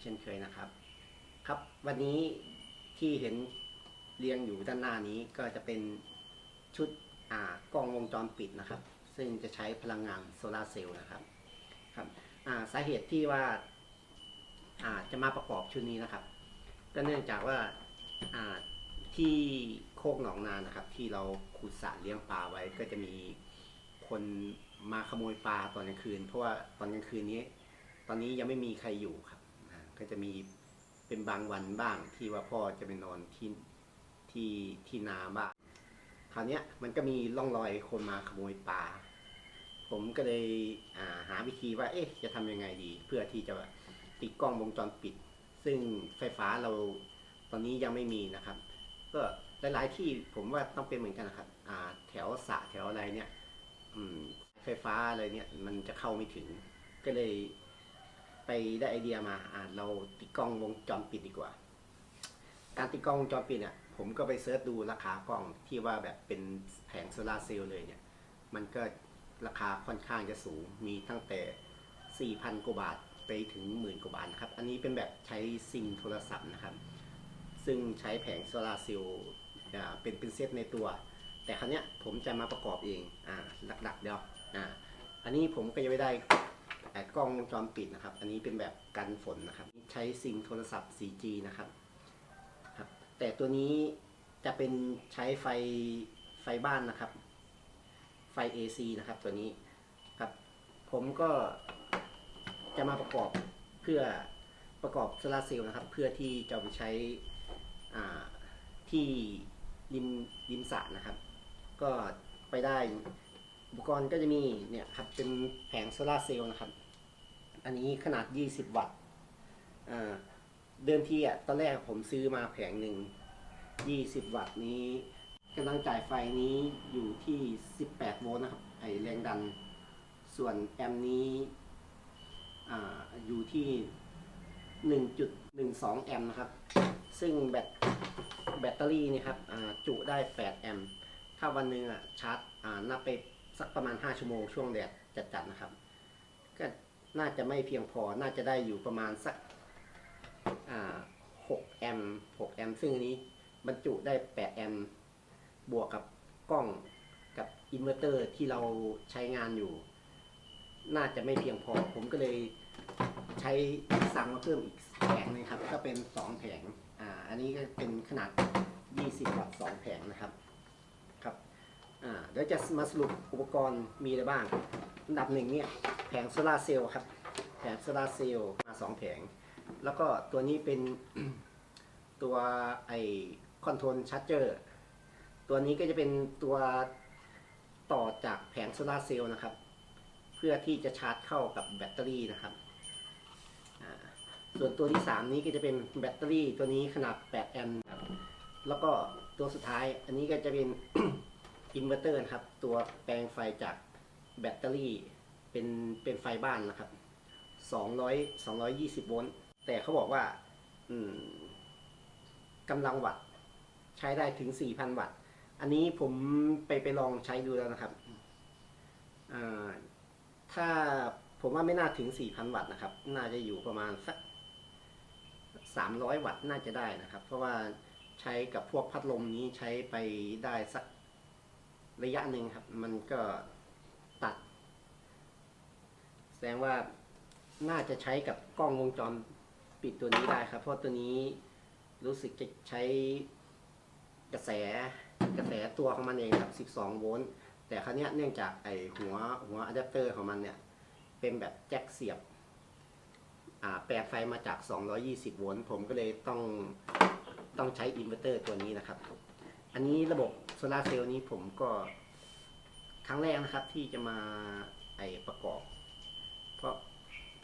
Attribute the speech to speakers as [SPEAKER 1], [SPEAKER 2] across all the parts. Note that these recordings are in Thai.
[SPEAKER 1] เช่นเคยนะครับ ครับวันนี้ที่เห็นเรียงอยู่ด้านหน้านี้ก็จะเป็นชุดอ่ากล้องวงจรปิดนะครับ ซึ่งจะใช้พลังงานโซลาร์เซลล์นะครับครับอ่าสาเหตุที่ว่าอ่าจะมาประกอบชุดนี้นะครับ ก็เนื่องจากว่าอ่าที่โคกหนองนานะครับ ที่เราขุดสระเลี้ยงปลาไว้ก็จะมีคนมาขโมยปลาตอนกลางคืน เพราะว่าตอนกลางคืนนี้ ตอนนี้ยังไม่มีใครอยู่ครับ ก็จะมีเป็นบางวันบ้างที่ว่าพ่อจะไปนอนที่ที่ที่นาบ้างคราวนี้มันก็มีร่องรอยคนมาขโมยปลาผมก็เลยาหาวิธีว่า เอ๊ะ จะทำยังไงดี เพื่อที่จะติดกล้องวงจรปิด ซึ่งไฟฟ้าเราตอนนี้ยังไม่มีนะครับ ก็หลาย ๆ ที่ผมว่าต้องเป็นเหมือนกันนะครับแถวสะแถวอะไรเนี่ยไฟฟ้าอะไรเนี่ย มันจะเข้าไม่ถึง ก็เลย ไปได้ไอเดียมาอ่าเราติดกล้องวงจรปิดดีกว่า การติดกล้องวงจรปิดเนี่ยผมก็ไปเสิร์ชดูราคากล้องที่ว่าแบบเป็นแผงโซลาเซลล์เลยเนี่ยมันก็ราคาค่อนข้างจะสูงมีตั้งแต่ 4,000 กว่าบาทไปถึงหมื่นกว่าบาทนะครับ อันนี้เป็นแบบใช้ซิมโทรศัพท์นะครับ ซึ่งใช้แผงโซลาเซลล์อ่าเป็นเป็นเซตในตัว แต่ครั้งเนี้ยผมจะมาประกอบเองอ่าหลักๆเดียวอ่าอันนี้ผมก็ยังไม่ได้แอด กล้องวงจรปิดนะครับ อันนี้เป็นแบบกันฝนนะครับ ใช้ซิมโทรศัพท์ 4G นะครับครับ แต่ตัวนี้จะเป็นใช้ไฟไฟบ้านนะครับ ไฟ AC นะครับ ตัวนี้ครับ ผมก็จะมาประกอบเพื่อประกอบโซลาร์เซลล์นะครับ เพื่อที่จะไปใช้ที่ริมริมสระนะครับ ก็ไปได้อุปกรณ์ก็จะมีเนี่ยครับเป็นแผงโซลาร์เซลล์นะครับ อันนี้ขนาด 20 วัตต์เดิมทีอะตอนแรกผมซื้อมาแผงหนึ่ง 20 วัตต์นี้กำลังจ่ายไฟนี้อยู่ที่ 18 โวลต์นะครับ ไอแรงดัน ส่วนแอมนี้ออยู่ที่ 1.12 แอมนะครับ ซึ่งแบตแบตเตอรี่นี่ครับจุได้ 8 แอมถ้าวันหนึ่งอะชาร์จอ่านับไปสักประมาณ 5 ชั่วโมงช่วงแดดจัดๆนะครับ ก็ น่าจะไม่เพียงพอ น่าจะได้อยู่ประมาณสักอ่า6แอมป์6แอมป์ซึ่งนี้บรรจุได้8แอมป์บวกกับกล้องกับอินเวอร์เตอร์ที่เราใช้งานอยู่ น่าจะไม่เพียงพอ ผมก็เลยใช้สั่งมาเพิ่มอีกแผงนึงครับ ก็เป็น2แผง อ่า อันนี้ก็เป็นขนาด 20 วัตต์2แผงนะครับ ครับ อ่า เดี๋ยวจะมาสรุปอุปกรณ์มีอะไรบ้าง อันดับหนึ่งเนี่ยแผงโซลาเซลล์ครับ แผงโซลาเซลล์มาสองแผง แล้วก็ตัวนี้เป็น ตัวไอคอนโทรลชาร์จเจอร์ตัวนี้ก็จะเป็นตัวต่อจากแผงโซลาเซลล์นะครับ เพื่อที่จะชาร์จเข้ากับแบตเตอรี่นะครับ ส่วนตัวที่ 3 นี้ก็จะเป็นแบตเตอรี่ตัวนี้ขนาด 8 แอมป์ครับแล้วก็ตัวสุดท้ายอันนี้ก็จะเป็นอินเวอร์เตอร์ครับ ตัวแปลงไฟจาก แบตเตอรี่เป็นเป็นไฟบ้านนะครับ 200 220 โวลต์ แต่เขาบอกว่าอืมกำลังวัตต์ใช้ได้ถึง 4,000 วัตต์ อันนี้ผมไปไปลองใช้ดูแล้วนะครับอ่าถ้าผมว่าไม่น่าถึง 4,000 วัตต์นะครับ น่าจะอยู่ประมาณสัก 300 วัตต์น่าจะได้นะครับ เพราะว่าใช้กับพวกพัดลมนี้ใช้ไปได้สักระยะหนึ่งครับ มันก็ แสดงว่าน่าจะใช้กับกล้องวงจรปิดตัวนี้ได้ครับ เพราะตัวนี้รู้สึกจะใช้กระแสกระแสตัวของมันเองครับ 12 โวลต์แต่ครั้นี้เนื่องจากไอหัวหัวอะแดปเตอร์ของมันเนี่ย เป็นแบบแจ็คเสียบแปลงไฟมาจาก 220 โวลต์ผมก็เลยต้องต้องใช้อินเวอร์เตอร์ตัวนี้นะครับ อันนี้ระบบโซลาเซลล์นี้ผมก็ครั้งแรกนะครับที่จะมาไอประกอบ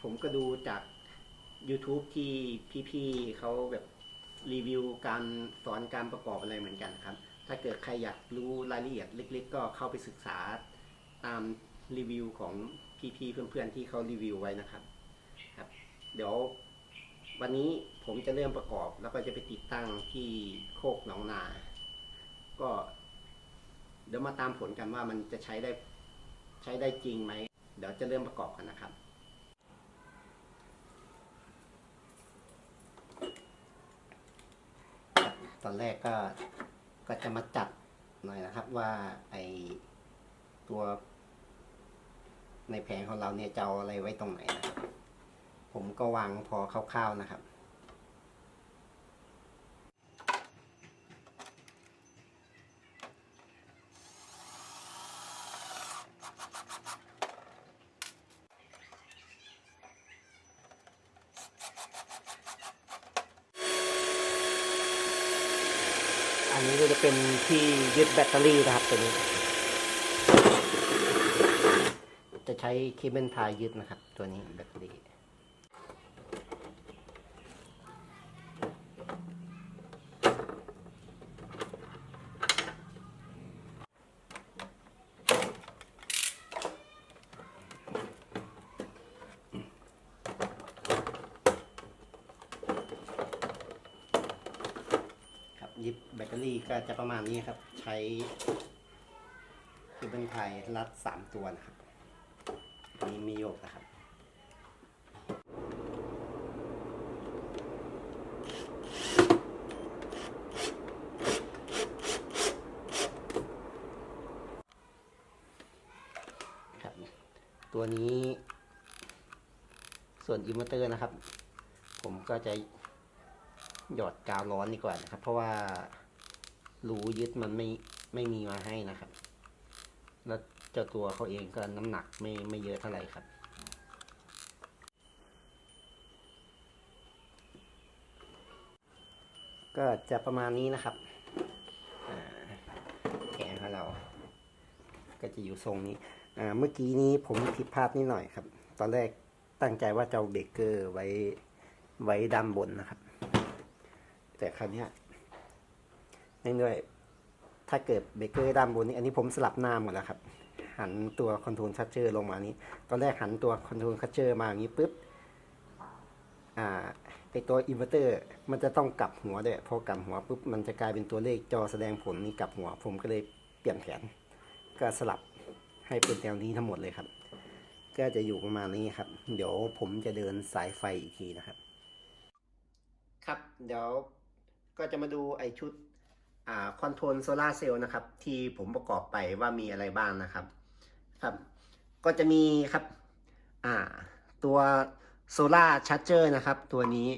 [SPEAKER 1] ผมก็ดูจาก YouTube ที่พี่ๆเขาแบบรีวิวการสอนการประกอบอะไรเหมือนกันครับ ถ้าเกิดใครอยากรู้รายละเอียดเล็ก ๆ ก็เข้าไปศึกษาตามรีวิวของพี่ๆเพื่อนๆที่เขารีวิวไว้นะครับครับ เดี๋ยววันนี้ผมจะเริ่มประกอบแล้วก็จะไปติดตั้งที่โคกหนองนา ก็ เดี๋ยวมาตามผลกันว่ามันจะใช้ได้ใช้ได้จริงไหม เดี๋ยวจะเริ่มประกอบกันนะครับ ตอนแรกก็ก็จะมาจัดหน่อยนะครับว่าไอตัว ในแผงของเราเนี่ยจะเอาอะไรไว้ตรงไหนนะครับ ผมก็วางพอคร่าวๆนะครับ อันนี้ก็จะเป็นที่ ยึดแบตเตอรี่นะครับตัวนี้ จะใช้เคเบิลไทยยึดนะครับ ตัวนี้แบตเตอรี่ ครับยึดแบตเตอรี่ก็จะ ประมาณนี้ครับ ใช้เคเบิลไทยรัดสามตัวนะครับนี้มีโยกนะครับครับ ตัวนี้ส่วนอินเวอร์เตอร์นะครับ ผมก็จะหยอดกาวร้อนดีกว่านะครับ เพราะว่า รูยึดมันไม่ไม่มีมาให้นะครับ แล้วเจ้าตัวเขาเองก็น้ำหนักไม่ไม่เยอะเท่าไหร่ครับ ก็จะประมาณนี้นะครับแขนของเรา ก็จะอยู่ทรงนี้เมื่อกี้นี้ผมผิดพลาดนิดหน่อยครับ ตอนแรกตั้งใจว่าจะเอาเบเกอร์ไว้ไว้ด้านบนนะครับ แต่คราวนี้ นื่องด้วย ถ้าเกิดเบรกเกอร์ด้านบนนี้ อันนี้ผมสลับหน้าหมดแล้วครับ หันตัวคอนโทรลคัตเจอร์ลงมานี้ ตอนแรกหันตัวคอนโทรลคัตเจอร์มาอย่างนี้ปุ๊บ อ่าไอตัวอินเวอร์เตอร์ มันจะต้องกลับหัวด้วย พอกลับหัวปุ๊บ มันจะกลายเป็นตัวเลขจอแสดงผลนี้กลับหัว ผมก็เลยเปลี่ยนแผน ก็สลับให้เป็นแนวนี้ทั้งหมดเลยครับ ก็จะอยู่ประมาณนี้ครับ เดี๋ยวผมจะเดินสายไฟอีกทีนะครับ ครับ เดี๋ยวก็จะมาดูไอชุด คอนโทรลโซลาเซลล์นะครับ ที่ผมประกอบไปว่ามีอะไรบ้างนะครับครับ ก็จะมีครับตัวโซลาชาร์จเจอร์นะครับ ตัวนี้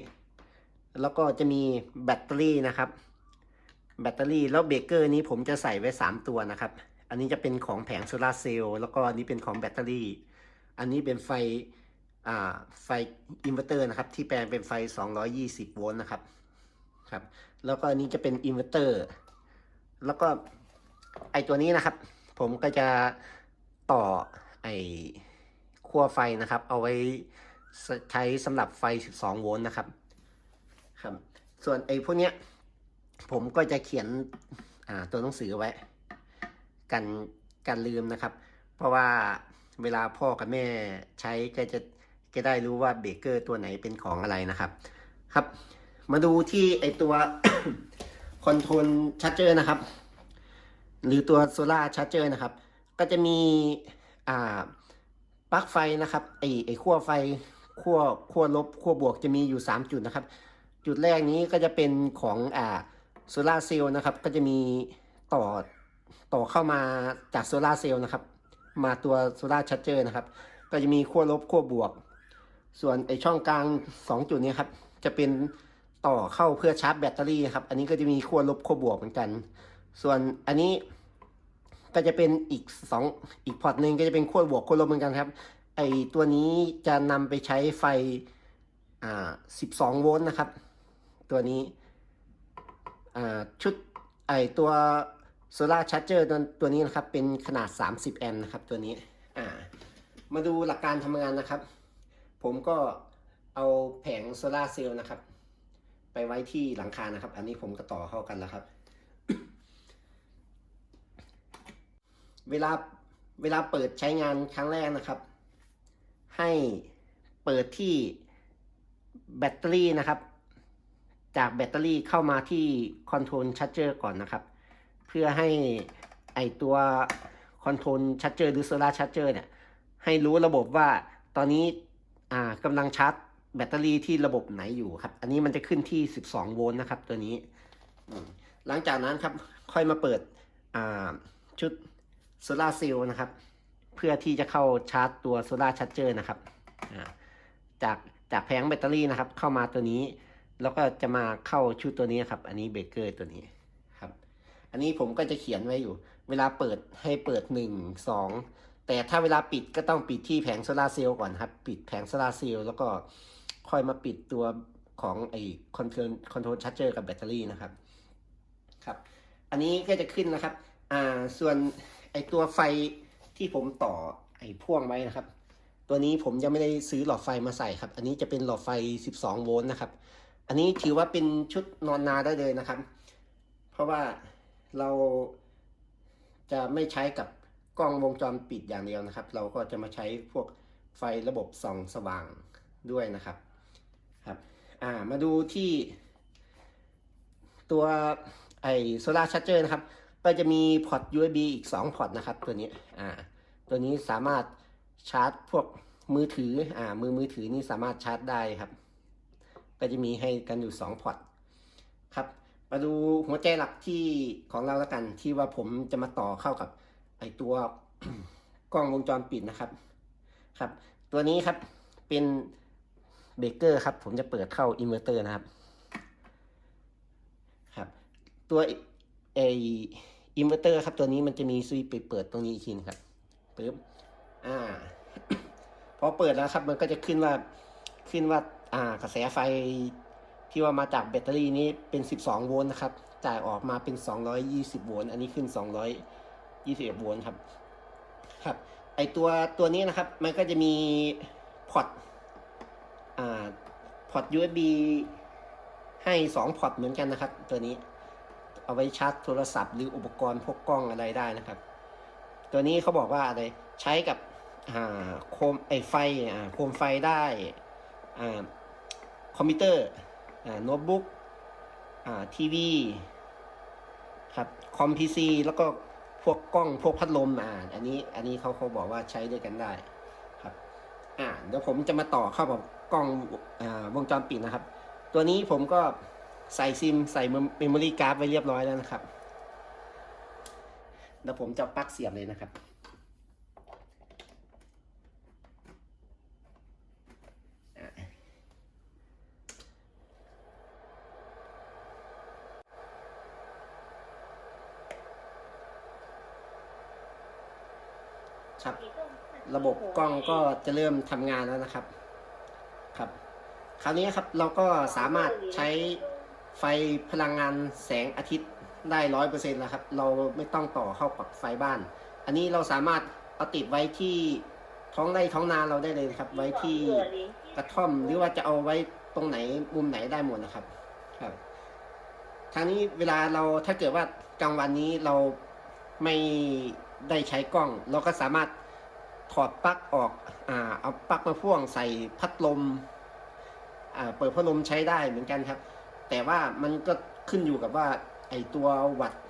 [SPEAKER 1] แล้วก็จะมีแบตเตอรี่นะครับ แบตเตอรี่แล้วเบรกเกอร์นี้ผมจะใส่ไว้ 3 ตัวนะครับ อันนี้จะเป็นของแผงโซลาร์เซลล์แล้วก็อันนี้เป็นของแบตเตอรี่ อันนี้เป็นไฟอ่าไฟอินเวอร์เตอร์นะครับ ที่แปลงเป็นไฟ 220 โวลต์นะครับ ครับ แล้วก็อันนี้จะเป็นอินเวอร์เตอร์ แล้วก็ไอตัวนี้นะครับ ผมก็จะต่อไอขั้วไฟนะครับ เอาไว้ใช้สำหรับไฟ 12 โวลต์นะครับ ครับ ส่วนไอพวกเนี้ย ผมก็จะเขียนตัวหนังสือไว้ กันกันลืมนะครับ เพราะว่าเวลาพ่อกับแม่ใช้ก็จะจะได้รู้ว่าเบเกอร์ตัวไหนเป็นของอะไรนะครับ ครับ มาดูที่ไอตัวคอนโทรลชาร์จเจอร์นะครับ หรือตัวโซล่าชาร์จเจอร์นะครับ ก็จะมีอ่าปลั๊กไฟนะครับไอไอขั้วไฟขั้วขั้วลบขั้วบวกจะมีอยู่ 3 จุดนะครับ จุดแรกนี้ก็จะเป็นของอ่าโซล่าเซลล์นะครับ ก็จะมีต่อต่อเข้ามาจากโซล่าเซลล์นะครับ มาตัวโซล่าชาร์จเจอร์นะครับ ก็จะมีขั้วลบขั้วบวก ส่วนไอช่องกลาง 2 จุดนี้ครับ จะเป็น ต่อเข้าเพื่อชาร์จแบตเตอรี่นะครับ อันนี้ก็จะมีขั้วลบขั้วบวกเหมือนกัน ส่วนอันนี้ก็จะเป็นอีกสองอีกพอร์ตหนึ่งก็จะเป็นขั้วบวกขั้วลบเหมือนกันครับ ไอตัวนี้จะนำไปใช้ไฟอ่า12 โวลต์นะครับ ตัวนี้อ่าชุดไอตัวโซลาร์ชาร์จเจอร์ตัวนี้นะครับ เป็นขนาด 30 แอมป์นะครับตัวนี้อ่ามาดูหลักการทำงานนะครับ ผมก็เอาแผงโซลาร์เซลล์นะครับ ไปไว้ที่หลังคานะครับ อันนี้ผมก็ต่อเข้ากันแล้วครับ เวลาเวลาเปิดใช้งานครั้งแรกนะครับ ให้เปิดที่แบตเตอรี่นะครับ จากแบตเตอรี่เข้ามาที่คอนโทรลชาร์จเจอร์ก่อนนะครับ เพื่อให้ไอตัวคอนโทรลชาร์จเจอร์หรือโซลาร์ชาร์จเจอร์เนี่ยให้รู้ระบบว่าตอนนี้อ่ากำลังชาร์จ แบตเตอรี่ที่ระบบไหนอยู่ครับ อันนี้มันจะขึ้นที่ 12 โวลต์นะครับ ตัวนี้ หลังจากนั้นครับ ค่อยมาเปิดชุดโซลาร์เซลล์นะครับ เพื่อที่จะเข้าชาร์จตัวโซลาร์ชาร์จเจอร์นะครับจากจากแผงแบตเตอรี่นะครับ เข้ามาตัวนี้ แล้วก็จะมาเข้าชุดตัวนี้ครับ อันนี้เบรกเกอร์ตัวนี้ครับ อันนี้ผมก็จะเขียนไว้อยู่ เวลาเปิดให้เปิดหนึ่งสองแต่ถ้าเวลาปิดก็ต้องปิดที่แผงโซลาเซลล์ก่อนครับ ปิดแผงโซลาเซลล์แล้วก็ คอยมาปิดตัวของไอ้คอนโทรลคอนโทรลชาร์จเจอร์กับแบตเตอรี่นะครับครับ อันนี้ก็จะขึ้นนะครับอ่าส่วนไอ้ตัวไฟที่ผมต่อไอ้พ่วงไว้นะครับ ตัวนี้ผมยังไม่ได้ซื้อหลอดไฟมาใส่ครับ อันนี้จะเป็นหลอดไฟ 12 โวลต์นะครับ อันนี้ถือว่าเป็นชุดนอนนาได้เลยนะครับ เพราะว่าเราจะไม่ใช้กับกล้องวงจรปิดอย่างเดียวนะครับ เราก็จะมาใช้พวกไฟระบบส่องสว่างด้วยนะครับ อ่ามาดูที่ตัวไอโซลาร์ชาร์เจอร์นะครับ ก็จะมีพอร์ต USB อีก 2 พอร์ตนะครับ ตัวนี้อ่าตัวนี้สามารถชาร์จพวกมือถืออ่ามือมือถือนี่สามารถชาร์จได้ครับ ก็จะมีให้กันอยู่ 2 พอร์ตครับ มาดูหัวใจหลักที่ของเราแล้วกันที่ว่าผมจะมาต่อเข้ากับไอตัวกล้องวงจรปิดนะครับครับ ตัวนี้ครับเป็น เบรกเกอร์ครับ ผมจะเปิดเข้าอินเวอร์เตอร์นะครับ ครับ ตัวไออินเวอร์เตอร์ครับ ตัวนี้มันจะมีสวิตไปเปิดตรงนี้อีกทีนครับปึ๊บอ่า พอเปิดแล้วครับ มันก็จะขึ้นว่าขึ้นว่า อ่ากระแสไฟที่ว่ามาจากแบตเตอรี่นี้เป็น 12 โวลต์นะครับ จ่ายออกมาเป็น 220 โวลต์ อันนี้ขึ้น 221 โวลต์ครับ ครับ ไอตัวตัวนี้นะครับ มันก็จะมีพอร์ต พอร์ต USB ให้ 2 พอร์ตเหมือนกันนะครับ ตัวนี้เอาไว้ชาร์จโทรศัพท์หรืออุปกรณ์พวกกล้องอะไรได้นะครับ ตัวนี้เขาบอกว่าอะไรใช้กับโคมไอไฟโคมไฟได้คอมพิวเตอร์โน้ตบุ๊กทีวีครับคอมพีซีแล้วก็พวกกล้องพวกพัดลมอ่าอันนี้อันนี้เขาเขาบอกว่าใช้ด้วยกันได้ครับ อ่าเดี๋ยวผมจะมาต่อเข้ากับ กล้องอวงจรปิดนะครับ ตัวนี้ผมก็ใส่ซิมใส่เมมโมรี่การ์ดไว้เรียบร้อยแล้วนะครับเดี๋ยวผมจะปลั๊กเสียบเลยนะครับ ครับ ระบบกล้องก็จะเริ่มทำงานแล้วนะครับ คราวนี้ครับเราก็สามารถใช้ไฟพลังงานแสงอาทิตย์ได้ร้อยเปอร์เซ็นต์แล้วครับ เราไม่ต้องต่อเข้ากับไฟบ้าน อันนี้เราสามารถเอาติดไว้ที่ท้องไร่ท้องนาเราได้เลยครับ ไว้ที่กระท่อมหรือว่าจะเอาไว้ตรงไหนมุมไหนได้หมดนะครับ ครับทางนี้เวลาเราถ้าเกิดว่ากลางวันนี้เราไม่ได้ใช้กล้อง เราก็สามารถถอดปลั๊กออก อ่า เอาปลั๊กมาพ่วงใส่พัดลม เปิดพัดลมใช้ได้เหมือนกันครับ แต่ว่ามันก็ขึ้นอยู่กับว่าไอตัววัตต์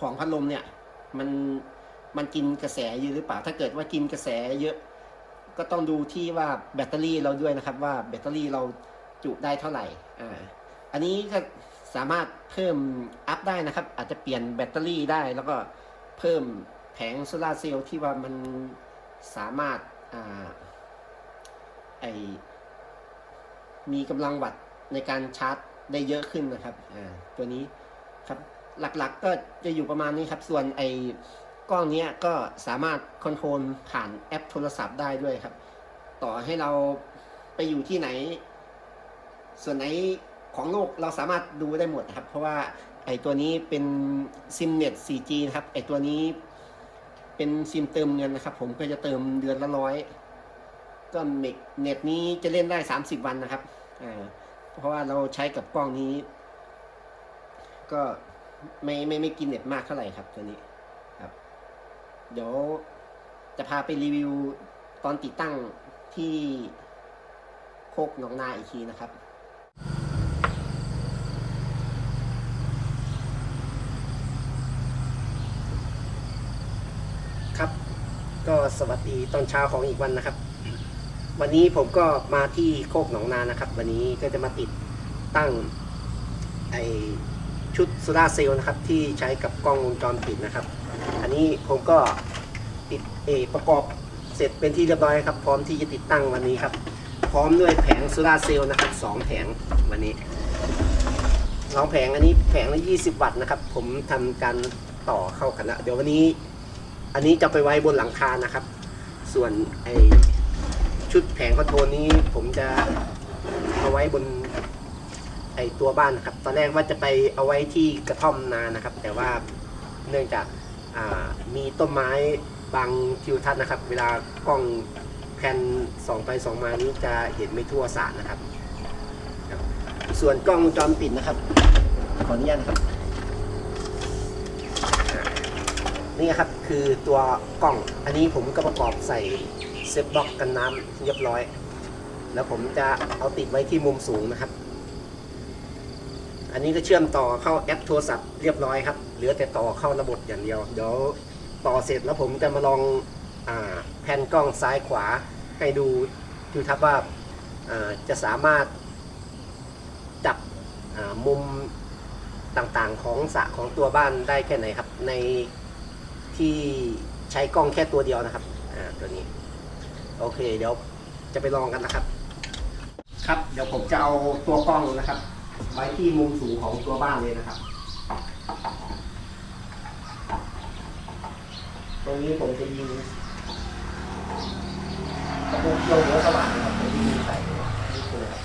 [SPEAKER 1] ของพัดลมเนี่ยมันมันกินกระแสเยอะหรือเปล่าถ้าเกิดว่ากินกระแสเยอะ ก็ต้องดูที่ว่าแบตเตอรี่เราด้วยนะครับ ว่าแบตเตอรี่เราจุได้เท่าไหร่อ่าอันนี้ก็สามารถเพิ่มอัพได้นะครับ อาจจะเปลี่ยนแบตเตอรี่ได้ แล้วก็เพิ่มแผงโซลาเซลล์ที่ว่ามันสามารถอ่าไอ มีกำลังวัตต์ในการชาร์จได้เยอะขึ้นนะครับอ่าตัวนี้ครับหลักๆก็จะอยู่ประมาณนี้ครับ ส่วนไอ้กล้องเนี้ยก็สามารถคอนโทรลผ่านแอปโทรศัพท์ได้ด้วยครับ ต่อให้เราไปอยู่ที่ไหน ส่วนไหนของโลกเราสามารถดูได้หมดครับ เพราะว่าไอตัวนี้เป็นซิมเน็ต 4G นะครับ ไอตัวนี้เป็นซิมเติมเงินนะครับ ผมก็จะเติมเดือนละร้อย ก็เน็ตเน็ตนี้จะเล่นได้ 30 วันนะครับอ่าเพราะว่าเราใช้กับกล้องนี้ ก็ไม่ไม่ไม่กินเน็ตมากเท่าไหร่ครับตัวนี้ครับ เดี๋ยวจะพาไปรีวิวตอนติดตั้งที่โคกหนองนาอีกทีนะครับครับ ก็สวัสดีตอนเช้าของอีกวันนะครับ วันนี้ผมก็มาที่โคกหนองนานะครับ วันนี้ก็จะมาติดตั้งไอชุดโซลาเซลล์นะครับ ที่ใช้กับกล้องวงจรปิดนะครับ อันนี้ผมก็ติดเอประกอบเสร็จเป็นที่เรียบร้อยครับ พร้อมที่จะติดตั้งวันนี้ครับ พร้อมด้วยแผงโซลาเซลล์นะครับสองแผงวันนี้สองแผงอันนี้แผงละ20วัตต์นะครับ ผมทำการต่อเข้ากันล้วเดี๋ยววันนี้ อันนี้จะไปไว้บนหลังคานะครับ ส่วนไอ ชุดแผงคอนโทรลนี้ผมจะเอาไว้บนไอตัวบ้านนะครับ ตอนแรกว่าจะไปเอาไว้ที่กระท่อมนานะครับ แต่ว่าเนื่องจากมีต้นไม้บางทิวทัศน์นะครับ เวลากล้องแผ่นส่องไปส่องมานี้จะเห็นไม่ทั่วสระนะครับ ส่วนกล้องวงจรปิดนะครับ ขออนุญาตนะครับ นี่ครับคือตัวกล้อง อันนี้ผมก็ประกอบใส่ ซฟบล็อกกันน้ำเรียบร้อย แล้วผมจะเอาติดไว้ที่มุมสูงนะครับ อันนี้ก็เชื่อมต่อเข้าแอปโทรศัพท์เรียบร้อยครับเหลือแต่ต่อเข้าระบบอย่างเดียว เดี๋ยวต่อเสร็จแล้วผมจะมาลองอแผ่นกล้องซ้ายขวาให้ดูดูทับว่าจะสามารถจับมุมต่างๆของสระของตัวบ้านได้แค่ไหนครับในที่ใช้กล้องแค่ตัวเดียวนะครับ อ่า ตัวนี้ โอเค เดี๋ยวจะไปลองกันนะครับ ครับ เดี๋ยวผมจะเอาตัวกล้องนะครับ ไว้ที่มุมสูงของตัวบ้านเลยนะครับ ตรงนี้ผมจะยิงกระปุกลงหัวสว่างนะครับผมจะยิงใส่นี่คือครับ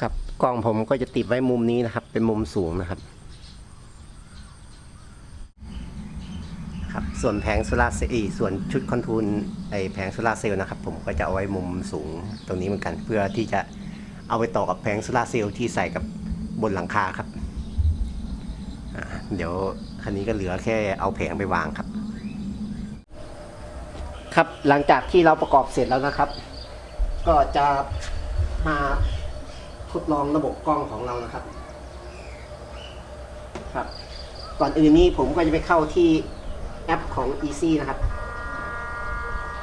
[SPEAKER 1] ครับกล้องผมก็จะติดไว้มุมนี้นะครับ เป็นมุมสูงนะครับ ครับ ส่วนแผงโซลาร์เซลล์ส่วนชุดคอนโทรลไอแผงโซลาร์เซลล์นะครับผมก็จะเอาไว้มุมสูงตรงนี้เหมือนกันเพื่อที่จะเอาไปต่อกับแผงโซลาร์เซลล์ที่ใส่กับบนหลังคาครับเดี๋ยวคันนี้ก็เหลือแค่เอาแผงไปวางครับ ครับหลังจากที่เราประกอบเสร็จแล้วนะครับ ก็จะมาทดลองระบบกล้องของเรานะครับ ครับ ก่อนอื่นนี้ผมก็จะไปเข้าที่ แอปของ Easy นะครับ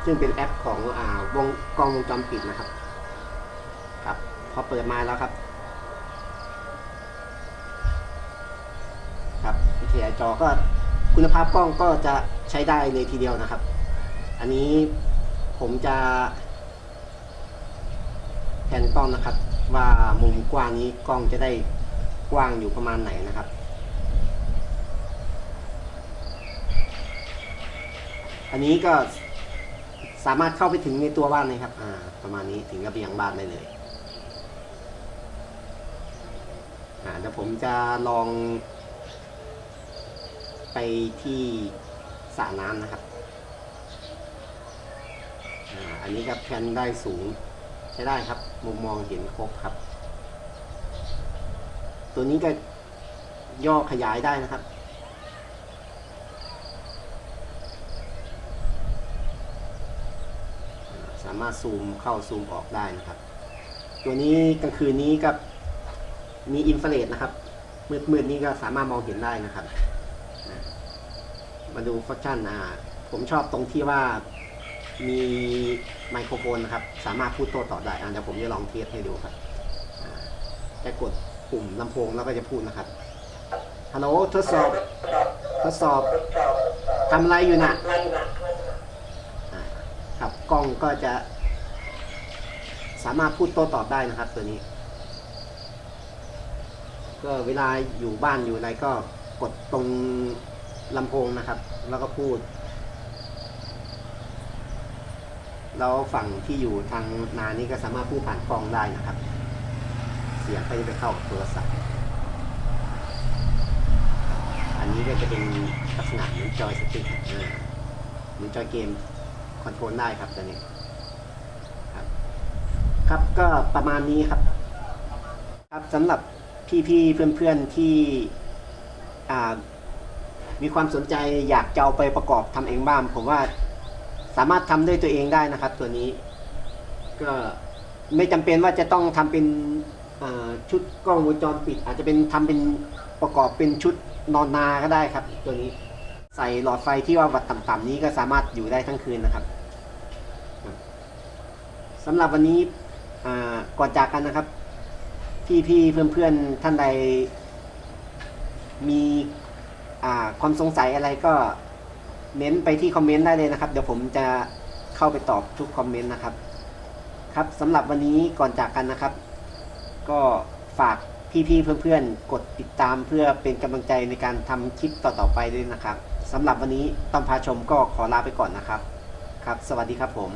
[SPEAKER 1] ซึ่งเป็นแอปของอาวงกล้องวงจรปิดนะครับ ครับ พอเปิดมาแล้วครับ ครับวิทยจอก็คุณภาพกล้องก็จะใช้ได้เลยทีเดียวนะครับ อันนี้ผมจะแผนกล้องนะครับ ว่ามุมกว้างนี้กล้องจะได้กว้างอยู่ประมาณไหนนะครับ อันนี้ก็สามารถเข้าไปถึงในตัวบ้านเลยครับ อ่า ประมาณนี้ถึงระเบียงบ้านได้เลย อ่าเดี๋ยวผมจะลอง ไปที่สระน้ำนะครับ อ่า อันนี้ก็แพนได้สูงใช้ได้ครับ มุมมองเห็นครบครับ ตัวนี้ก็ย่อขยายได้นะครับ สามารถซูมเข้าซูมออกได้นะครับ ตัวนี้กลางคืนนี้ก็มีอินฟราเรดนะครับ มืดๆนี้ก็สามารถมองเห็นได้นะครับ มาดูฟังก์ชันอ่าผมชอบตรงที่ว่ามีไมโครโฟนนะครับ สามารถพูดโต้ตอบได้อะเดี๋ยวผมจะลองเทสให้ดูครับอ่าจะกดปุ่มลำโพงแล้วก็จะพูดนะครับฮัลโหลทดสอบ ทดสอบทำอะไรอยู่น่ะอ่าครับ กล้องก็จะ สามารถพูดโต้ตอบได้นะครับ ตัวนี้ ก็เวลาอยู่บ้านอยู่อะไรก็กดตรงลำโพงนะครับ แล้วก็พูด แล้วฝั่งที่อยู่ทางนานี่ก็สามารถพูดผ่านกล้องได้นะครับ เสียงก็จะไปเข้ากับโทรศัพท์อันนี้ก็จะเป็นลักษณะเหมือนจอยสติ๊กเหมือนจอยเกม คอนโทรลได้ครับตัวนี้ครับ ครับก็ประมาณนี้ครับ ครับสำหรับพี่ๆเพื่อนๆที่มีความสนใจอยากจะเอาไปประกอบทำเองบ้างผมว่าสามารถทำด้วยตัวเองได้นะครับ ตัวนี้ ก็ไม่จำเป็นว่าจะต้องทำเป็นชุดกล้องวงจรปิด อาจจะเป็นทำเป็นประกอบเป็นชุดนอนนาก็ได้ครับ ตัวนี้ ใส่หลอดไฟที่ว่าวัดต่ำๆนี้ก็สามารถอยู่ได้ทั้งคืนนะครับสำหรับวันนี้ก่อนจากกันนะครับ พี่พี่เพื่อนๆท่านใด มีความสงสัยอะไรก็เม้นไปที่คอมเมนต์ได้เลยนะครับ เดี๋ยวผมจะเข้าไปตอบทุกคอมเมนต์นะครับ ครับสำหรับวันนี้ก่อนจากกันนะครับ ก็ฝากพี่ๆเพื่อนๆ กดติดตามเพื่อเป็นกำลังใจในการทำคลิปต่อๆไปด้วยนะครับ สำหรับวันนี้ต้องพาชมก็ขอลาไปก่อนนะครับ ครับ สวัสดีครับผม